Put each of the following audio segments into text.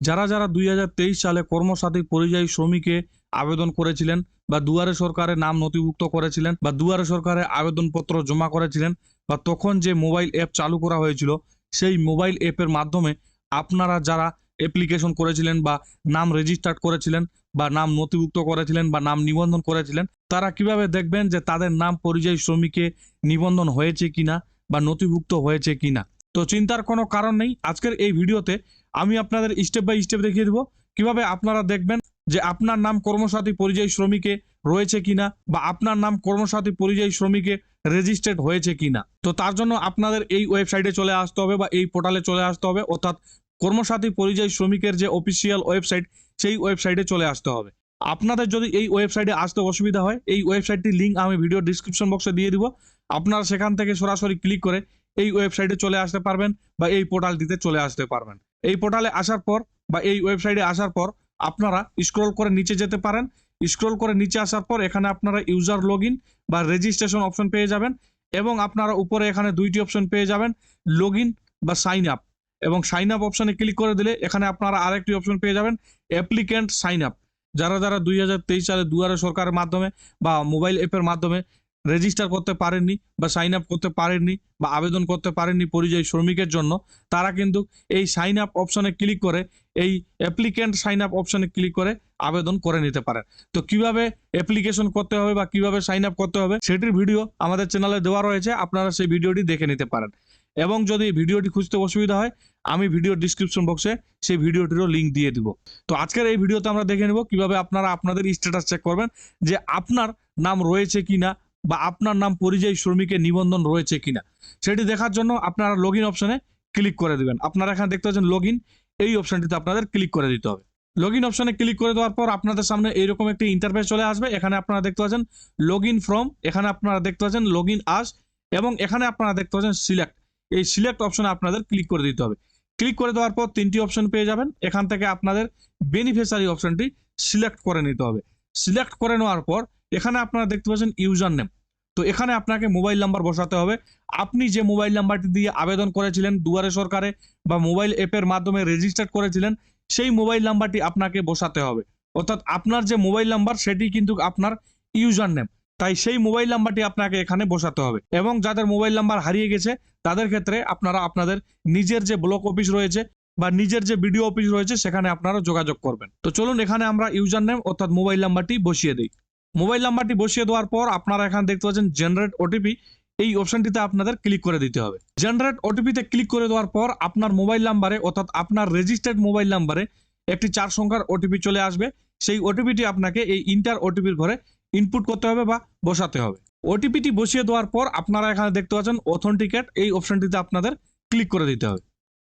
যারা যারা দুই হাজার তেইশ সালে কর্মসাথী পরিযায়ী শ্রমিকে আবেদন করেছিলেন বা দুয়ারে সরকারে নাম নথিভুক্ত করেছিলেন বা দুয়ারে সরকারে আবেদনপত্র জমা করেছিলেন বা তখন যে মোবাইল অ্যাপ চালু করা হয়েছিল, সেই মোবাইল অ্যাপের মাধ্যমে আপনারা যারা অ্যাপ্লিকেশন করেছিলেন বা নাম রেজিস্টার্ড করেছিলেন বা নাম নথিভুক্ত করেছিলেন বা নাম নিবন্ধন করেছিলেন, তারা কীভাবে দেখবেন যে তাদের নাম পরিযায়ী শ্রমিকে নিবন্ধন হয়েছে কিনা বা নথিভুক্ত হয়েছে কিনা? তো চিন্তার কোনো কারণ নেই। আজকের এই ভিডিওতে আমি আপনাদের স্টেপ বাই স্টেপ দেখিয়ে দেবো। কীভাবে আপনারা দেখবেন যে আপনার নাম কর্মসাথী পরিযায়ী শ্রমিকে রয়েছে কিনা বা আপনার নাম কর্মসাথী পরিযায়ী শ্রমিকে রেজিস্টার্ড হয়েছে কিনা। তো তার জন্য আপনাদের এই ওয়েবসাইটে চলে আসতে হবে বা এই পোর্টালে চলে আসতে হবে, অর্থাৎ কর্মসাথী পরিযায়ী শ্রমিকের যে অফিসিয়াল ওয়েবসাইট সেই ওয়েবসাইটে চলে আসতে হবে। আপনাদের যদি এই ওয়েবসাইটে আসতে অসুবিধা হয়, এই ওয়েবসাইটটির লিঙ্ক আমি ভিডিও ডিসক্রিপশন বক্সে দিয়ে দিব। আপনারা সেখান থেকে সরাসরি ক্লিক করে এই ওয়েবসাইটে চলে আসতে পারবেন বা এই পোর্টালটিতে চলে আসতে পারবেন। এই পোর্টালে আসার পর বা এই ওয়েবসাইটে আসার পর আপনারা স্ক্রল করে নিচে যেতে পারেন। স্ক্রল করে নিচে আসার পর এখানে আপনারা ইউজার লগ বা রেজিস্ট্রেশন অপশন পেয়ে যাবেন এবং আপনারা উপরে এখানে দুইটি অপশন পেয়ে যাবেন লগ বা সাইন আপ এবং সাইন আপ অপশনে ক্লিক করে দিলে এখানে আপনারা আরেকটি অপশন পেয়ে যাবেন অ্যাপ্লিক্যান্ট সাইন আপ যারা যারা দুই হাজার তেইশ সালে দুয়ারে সরকারের মাধ্যমে বা মোবাইল অ্যাপের মাধ্যমে রেজিস্টার করতে পারেননি বা সাইন আপ করতে পারেননি বা আবেদন করতে পারেননি পরিযায়ী শ্রমিকের জন্য, তারা কিন্তু এই সাইন আপ অপশনে ক্লিক করে, এই অ্যাপ্লিক্যান্ট সাইন আপ অপশনে ক্লিক করে আবেদন করে নিতে পারেন। তো কীভাবে অ্যাপ্লিকেশন করতে হবে বা কীভাবে সাইন আপ করতে হবে, সেটির ভিডিও আমাদের চ্যানেলে দেওয়া রয়েছে, আপনারা সেই ভিডিওটি দেখে নিতে পারেন। এবং যদি ভিডিওটি খুঁজতে অসুবিধা হয়, আমি ভিডিও ডিসক্রিপশন বক্সে সেই ভিডিওটিরও লিঙ্ক দিয়ে দিব। তো আজকের এই ভিডিওতে আমরা দেখে নেব কীভাবে আপনারা আপনাদের স্ট্যাটাস চেক করবেন, যে আপনার নাম রয়েছে কিনা বা আপনার নাম পরিযায়ী শ্রমিকের নিবন্ধন রয়েছে কিনা, সেটি দেখার জন্য আপনারা লগ ইন অপশনে ক্লিক করে দেবেন। আপনারা এখানে দেখতে পাচ্ছেন লগ এই অপশনটিতে আপনাদের ক্লিক করে দিতে হবে। লগ ইন অপশনে ক্লিক করে দেওয়ার পর আপনাদের সামনে এইরকম একটি ইন্টারফেস চলে আসবে। এখানে আপনারা দেখতে পাচ্ছেন লগ ইন ফ্রম এখানে আপনারা দেখতে পাচ্ছেন লগ ইন আস এবং এখানে আপনারা দেখতে পাচ্ছেন সিলেক্ট এই সিলেক্ট অপশনে আপনাদের ক্লিক করে দিতে হবে। ক্লিক করে দেওয়ার পর তিনটি অপশন পেয়ে যাবেন। এখান থেকে আপনাদের বেনিফিশিয়ারি অপশনটি সিলেক্ট করে নিতে হবে। সিলেক্ট করে নেওয়ার পর এখানে আপনারা দেখতে পাচ্ছেন ইউজার নেম তো এখানে আপনাকে মোবাইল নাম্বার বসাতে হবে। আপনি যে মোবাইল নাম্বারটি দিয়ে আবেদন করেছিলেন দুয়ারে সরকারে বা মোবাইল অ্যাপের মাধ্যমে রেজিস্টার করেছিলেন, সেই মোবাইল নাম্বারটি আপনাকে বসাতে হবে। অর্থাৎ আপনার যে মোবাইল নাম্বার সেটি কিন্তু আপনার ইউজার নেম তাই সেই মোবাইল নাম্বারটি আপনাকে এখানে বসাতে হবে। এবং যাদের মোবাইল নাম্বার হারিয়ে গেছে, তাদের ক্ষেত্রে আপনারা আপনাদের নিজের যে ব্লক অফিস রয়েছে বা নিজের যে বিডিও অফিস রয়েছে, সেখানে আপনারা যোগাযোগ করবেন। তো চলুন এখানে আমরা ইউজার নেম অর্থাৎ মোবাইল নাম্বারটি বসিয়ে দিই। মোবাইল নাম্বারটি বসিয়ে দেওয়ার পর আপনারা এখানে দেখতে পাচ্ছেন জেনারেট ওটিপি এই অপশনটিতে আপনাদের ক্লিক করে দিতে হবে। জেনারেট ওটিপিতে ক্লিক করে দেওয়ার পর আপনার মোবাইল নাম্বারে, অর্থাৎ আপনার রেজিস্টার্ড মোবাইল নাম্বারে একটি চার সংখ্যার ওটিপি চলে আসবে। সেই ওটিপিটি আপনাকে এই ইন্টার ওটিপির ঘরে ইনপুট করতে হবে বা বসাতে হবে। ওটিপিটি বসিয়ে দেওয়ার পর আপনারা এখানে দেখতে পাচ্ছেন অথেন্টিকেট এই অপশনটিতে আপনাদের ক্লিক করে দিতে হবে।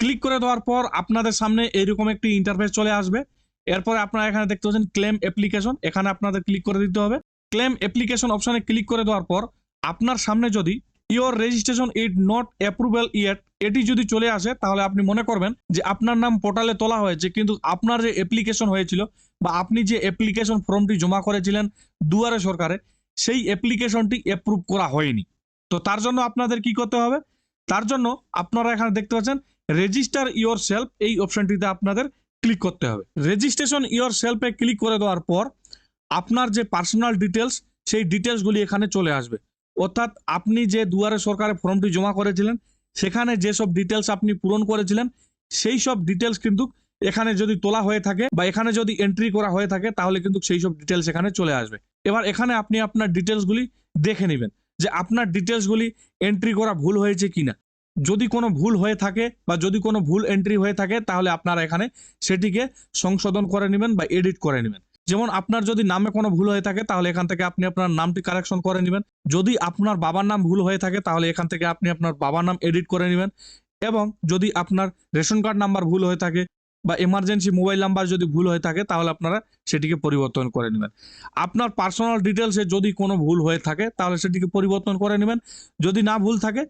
ক্লিক করে দেওয়ার পর আপনাদের সামনে এইরকম একটি ইন্টারফেস চলে আসবে। এরপরে আপনারা এখানে দেখতে পাচ্ছেন ক্লেম অ্যাপ্লিকেশন এখানে আপনাদের ক্লিক করে দিতে হবে। ক্লেম অ্যাপ্লিকেশন অপশনে ক্লিক করে দেওয়ার পর আপনার সামনে যদি your registration it not approval yet এটি যদি চলে আসে, তাহলে আপনি মনে করবেন যে আপনার নাম পোর্টালে তোলা হয়েছে, কিন্তু আপনার যে অ্যাপ্লিকেশন হয়েছিল বা আপনি যে অ্যাপ্লিকেশন ফর্মটি জমা করেছিলেন দুয়ারে সরকারে, সেই অ্যাপ্লিকেশনটি অ্যাপ্রুভ করা হয়নি। তো তার জন্য আপনাদের কি করতে হবে? তার জন্য আপনারা এখানে দেখতে পাচ্ছেন রেজিস্টার ইওর সেলফ এই অপশনটিতে আপনাদের ক্লিক করতে হবে। রেজিস্ট্রেশন ইওর সেলফে ক্লিক করে দেওয়ার পর আপনার যে পার্সোনাল ডিটেলস সেই ডিটেলসগুলি এখানে চলে আসবে। অর্থাৎ আপনি যে দুয়ারে সরকারের ফর্মটি জমা করেছিলেন, সেখানে যেসব ডিটেলস আপনি পূরণ করেছিলেন, সেই সব ডিটেলস কিন্তু এখানে যদি তোলা হয়ে থাকে বা এখানে যদি এন্ট্রি করা হয়ে থাকে, তাহলে কিন্তু সেই সব ডিটেলস এখানে চলে আসবে। এবার এখানে আপনি আপনার ডিটেলসগুলি দেখে নেবেন যে আপনার ডিটেলসগুলি এন্ট্রি করা ভুল হয়েছে কিনা। যদি কোনো ভুল হয়ে থাকে বা যদি কোনো ভুল এন্ট্রি হয়ে থাকে, তাহলে আপনারা এখানে সেটিকে সংশোধন করে নেবেন বা এডিট করে নেবেন। যেমন আপনার যদি নামে কোনো ভুল হয়ে থাকে, তাহলে এখান থেকে আপনি আপনার নামটি কারেকশন করে নেবেন। যদি আপনার বাবার নাম ভুল হয়ে থাকে, তাহলে এখান থেকে আপনি আপনার বাবার নাম এডিট করে নেবেন। এবং যদি আপনার রেশন কার্ড নাম্বার ভুল হয়ে থাকে বা এমার্জেন্সি মোবাইল নাম্বার যদি ভুল হয়ে থাকে, তাহলে আপনারা সেটিকে পরিবর্তন করে নেবেন। আপনার পার্সোনাল ডিটেলসে যদি কোনো ভুল হয়ে থাকে, তাহলে সেটিকে পরিবর্তন করে নেবেন। যদি না ভুল থাকে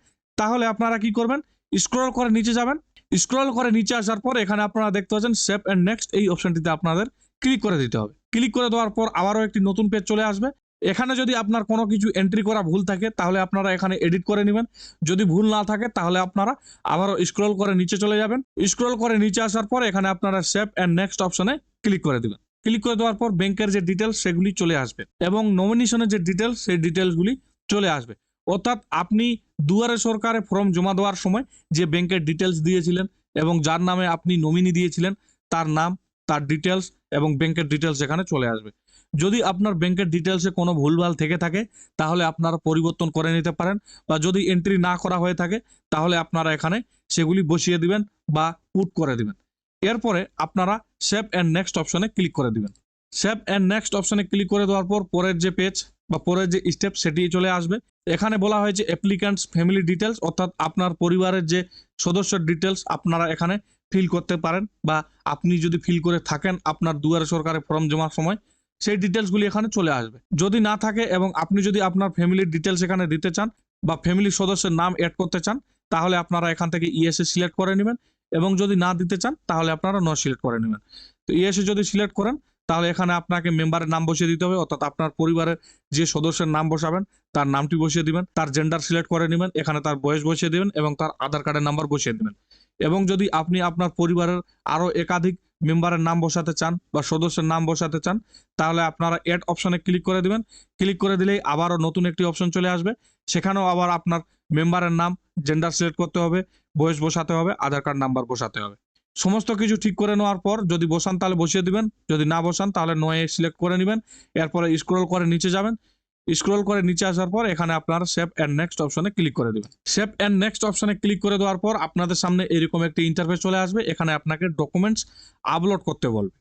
তাহলে আপনারা কি করবেন? স্ক্রল করে নিচে যাবেন। স্ক্রল করে নিচে আসার পর এখানে আপনারা দেখতে পাচ্ছেন সেভ অ্যান্ড নেক্সট এই অপশনটিতে আপনাদের ক্লিক করে দিতে হবে। ক্লিক করে দেওয়ার পর আবারও একটি নতুন পেজ চলে আসবে। এখানে যদি আপনার কোনো কিছু এন্ট্রি করা ভুল থাকে, তাহলে আপনারা এখানে এডিট করে নেবেন। যদি ভুল না থাকে, তাহলে আপনারা আবারও স্ক্রল করে নিচে চলে যাবেন। স্ক্রল করে নিচে আসার পর এখানে আপনারা সেভ অ্যান্ড নেক্সট অপশনে ক্লিক করে দিবেন। ক্লিক করে দেওয়ার পর ব্যাংকের যে ডিটেলস সেগুলি চলে আসবে এবং নমিনেশনের যে ডিটেলস সেই ডিটেলসগুলি চলে আসবে। অর্থাৎ আপনি দুয়ারে সরকারে ফর্ম জমা দেওয়ার সময় যে ব্যাংকের ডিটেলস দিয়েছিলেন এবং যার নামে আপনি নমিনি দিয়েছিলেন, তার নাম, তার ডিটেলস এবং ব্যাংকের ডিটেলস এখানে চলে আসবে। যদি আপনার ব্যাংকের ডিটেলসে কোনো ভুলভাল থেকে থাকে, তাহলে আপনারা পরিবর্তন করে নিতে পারেন বা যদি এন্ট্রি না করা হয়ে থাকে, তাহলে আপনারা এখানে সেগুলি বসিয়ে দিবেন বা পুট করে দিবেন। এরপরে আপনারা সেভ অ্যান্ড নেক্সট অপশনে ক্লিক করে দিবেন। সেভ অ্যান্ড নেক্সট অপশানে ক্লিক করে দেওয়ার পর পরের যে পেজ বা পরের যে স্টেপ সেটি চলে আসবে। এখানে বলা হয়েছে অ্যাপ্লিক্যান্টস ফ্যামিলি ডিটেলস অর্থাৎ আপনার পরিবারের যে সদস্যের ডিটেলস আপনারা এখানে ফিল করতে পারেন বা আপনি যদি ফিল করে থাকেন আপনার দুয়ারে সরকারে ফর্ম জমার সময়, সেই ডিটেলসগুলি এখানে চলে আসবে। যদি না থাকে এবং আপনি যদি আপনার ফ্যামিলির ডিটেলস এখানে দিতে চান বা ফ্যামিলির সদস্যের নাম অ্যাড করতে চান, তাহলে আপনারা এখান থেকে ইএসএ সিলেক্ট করে নেবেন এবং যদি না দিতে চান, তাহলে আপনারা ন সিলেক্ট করে নেবেন। তো ইএসএ যদি সিলেক্ট করেন তাহলে এখানে আপনাকে মেম্বারের নাম বসিয়ে দিতে হবে, অর্থাৎ আপনার পরিবারের যে সদস্যের নাম বসাবেন, তার নামটি বসিয়ে দিবেন, তার জেন্ডার সিলেক্ট করে নেবেন, এখানে তার বয়স বসিয়ে দিবেন এবং তার আধার কার্ডের নাম্বার বসিয়ে দিবেন। এবং যদি আপনি আপনার পরিবারের আরও একাধিক মেম্বারের নাম বসাতে চান বা সদস্যের নাম বসাতে চান, তাহলে আপনারা এড অপশনে ক্লিক করে দিবেন। ক্লিক করে দিলেই আবারও নতুন একটি অপশন চলে আসবে। সেখানেও আবার আপনার মেম্বারের নাম জেন্ডার সিলেক্ট করতে হবে, বয়স বসাতে হবে, আধার কার্ড নাম্বার বসাতে হবে। সমস্ত কিছু ঠিক করে নেওয়ার পর যদি বসান তাহলে বসিয়ে দিবেন, যদি না বসান তাহলে নয়ে সিলেক্ট করে নেবেন, এরপরে স্ক্রল করে নিচে যাবেন স্ক্রল করে নিচে আসার পর এখানে আপনার সেভ অ্যান্ড নেক্সট অপশনে ক্লিক করে দেবেন। সেভ অ্যান্ড নেক্সট অপশনে ক্লিক করে দেওয়ার পর আপনাদের সামনে এরকম একটি ইন্টারফেস চলে আসবে, এখানে আপনাকে ডকুমেন্টস আপলোড করতে বলবে।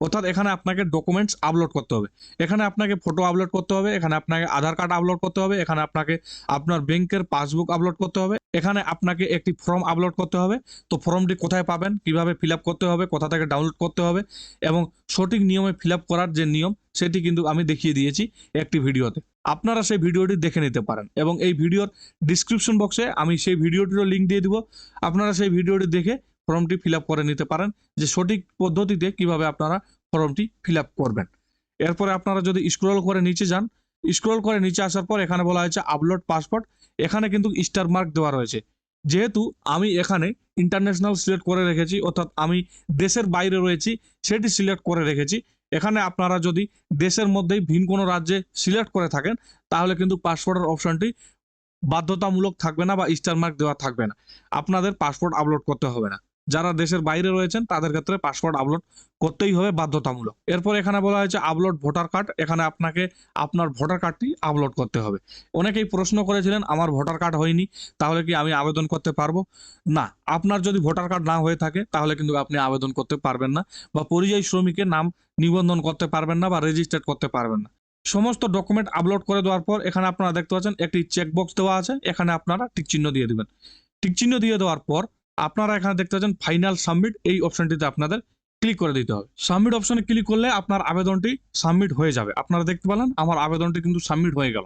অর্থাৎ এখানে আপনাকে ডকুমেন্টস আপলোড করতে হবে। এখানে আপনাকে ফটো আপলোড করতে হবে, এখানে আপনাকে আধার কার্ড আপলোড করতে হবে, এখানে আপনাকে আপনার ব্যাংকের পাসবুক আপলোড করতে হবে, এখানে আপনাকে একটি ফর্ম আপলোড করতে হবে। তো ফর্মটি কোথায় পাবেন, কীভাবে ফিল করতে হবে, কোথা থেকে ডাউনলোড করতে হবে এবং সঠিক নিয়মে ফিল করার যে নিয়ম, সেটি কিন্তু আমি দেখিয়ে দিয়েছি একটি ভিডিওতে। আপনারা সেই ভিডিওটি দেখে নিতে পারেন এবং এই ভিডিওর ডিসক্রিপশন বক্সে আমি সেই ভিডিওটিরও লিঙ্ক দিয়ে দিব। আপনারা সেই ভিডিওটি দেখে ফর্মটি ফিল করে নিতে পারেন যে সঠিক পদ্ধতিতে কীভাবে আপনারা ফর্মটি ফিল করবেন। এরপরে আপনারা যদি স্ক্রল করে নিচে যান, স্ক্রল করে নিচে আসার পর এখানে বলা হয়েছে আপলোড পাসপোর্ট এখানে কিন্তু স্টার মার্ক দেওয়া রয়েছে। যেহেতু আমি এখানে ইন্টারন্যাশনাল সিলেক্ট করে রেখেছি, অর্থাৎ আমি দেশের বাইরে রয়েছি, সেটি সিলেক্ট করে রেখেছি। এখানে আপনারা যদি দেশের মধ্যেই ভিন কোনো রাজ্যে সিলেক্ট করে থাকেন, তাহলে কিন্তু পাসপোর্টের অপশনটি বাধ্যতামূলক থাকবে না বা স্টার মার্ক দেওয়া থাকবে না। আপনাদের পাসপোর্ট আপলোড করতে হবে না। যারা দেশের বাইরে রয়েছেন, তাদের ক্ষেত্রে পাসপোর্ট আপলোড করতেই হবে বাধ্যতামূলক। এরপর এখানে বলা হয়েছে আপলোড ভোটার কার্ড এখানে আপনাকে আপনার ভোটার কার্ডটি আপলোড করতে হবে। অনেকেই প্রশ্ন করেছিলেন, আমার ভোটার কার্ড হয়নি, তাহলে কি আমি আবেদন করতে পারব? না, আপনার যদি ভোটার কার্ড না হয়ে থাকে, তাহলে কিন্তু আপনি আবেদন করতে পারবেন না বা পরিযায়ী শ্রমিকের নাম নিবন্ধন করতে পারবেন না বা রেজিস্টার করতে পারবেন না। সমস্ত ডকুমেন্ট আপলোড করে দেওয়ার পর, এখানে আপনারা দেখতে পাচ্ছেন, একটি চেকবক্স দেওয়া আছে, এখানে আপনারা টিক চিহ্ন দিয়ে দেবেন। টিক চিহ্ন দিয়ে দেওয়ার পর আপনারা এখানে দেখতে পাচ্ছেন ফাইনাল সাবমিট এই অপশনটিতে আপনাদের ক্লিক করে দিতে হবে। সাবমিট অপশনে ক্লিক করলে আপনার আবেদনটি সাবমিট হয়ে যাবে। আপনারা দেখতে পেলেন, আমার আবেদনটি কিন্তু সাবমিট হয়ে গেল।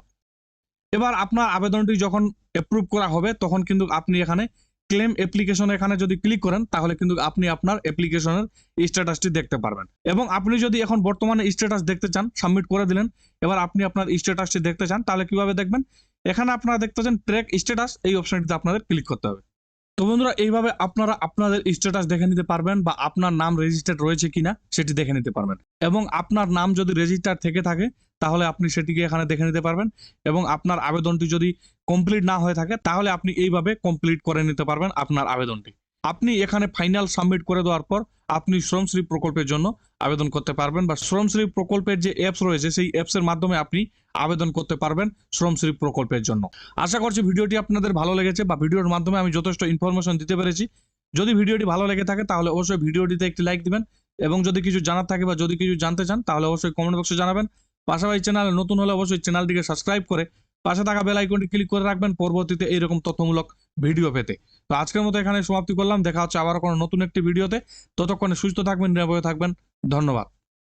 এবার আপনার আবেদনটি যখন অ্যাপ্রুভ করা হবে, তখন কিন্তু আপনি এখানে ক্লেম অ্যাপ্লিকেশন এখানে যদি ক্লিক করেন, তাহলে কিন্তু আপনি আপনার অ্যাপ্লিকেশনের স্ট্যাটাসটি দেখতে পারবেন। এবং আপনি যদি এখন বর্তমানে স্ট্যাটাস দেখতে চান সাবমিট করে দিলেন, এবার আপনি আপনার স্ট্যাটাসটি দেখতে চান, তাহলে কীভাবে দেখবেন? এখানে আপনারা দেখতে পাচ্ছেন ট্র্যাক স্ট্যাটাস এই অপশনটিতে আপনাদের ক্লিক করতে হবে। তো বন্ধুরা, এইভাবে আপনারা আপনাদের স্ট্যাটাস দেখে নিতে পারবেন বা আপনার নাম রেজিস্টার্ড রয়েছে কিনা সেটি দেখে নিতে পারবেন। এবং আপনার নাম যদি রেজিস্টার থেকে থাকে, তাহলে আপনি সেটিকে এখানে দেখে নিতে পারবেন এবং আপনার আবেদনটি যদি কমপ্লিট না হয়ে থাকে, তাহলে আপনি এইভাবে কমপ্লিট করে নিতে পারবেন আপনার আবেদনটি। আপনি এখানে ফাইনাল সাবমিট করে দেওয়ার পর আপনি শ্রমশ্রী প্রকল্পের জন্য আবেদন করতে পারবেন বা শ্রমশ্রী প্রকল্পের যে অ্যাপস রয়েছে, সেই অ্যাপসের মাধ্যমে আপনি আবেদন করতে পারবেন শ্রমশ্রী প্রকল্পের জন্য। আশা করছি ভিডিওটি আপনাদের ভালো লেগেছে বা ভিডিওর মাধ্যমে আমি যথেষ্ট ইনফরমেশন দিতে পেরেছি। যদি ভিডিওটি ভালো লেগে থাকে, তাহলে অবশ্যই ভিডিওটিতে একটি লাইক দিবেন এবং যদি কিছু জানার থাকে বা যদি কিছু জানতে চান, তাহলে অবশ্যই কমেন্ট বক্সে জানাবেন। পাশাপাশি চ্যানেলে নতুন হলে অবশ্যই চ্যানেলটিকে সাবস্ক্রাইব করে পাশে থাকা বেল আইকনটি ক্লিক করে রাখবেন, পরবর্তীতে এইরকম তথ্যমূলক ভিডিও পেতে। তো আজকের মতো এখানে সমাপ্তি করলাম, দেখা হচ্ছে আবার কোনো নতুন একটি ভিডিওতে ততক্ষণে সুস্থ থাকবেন, নিরাপদে থাকবেন। ধন্যবাদ।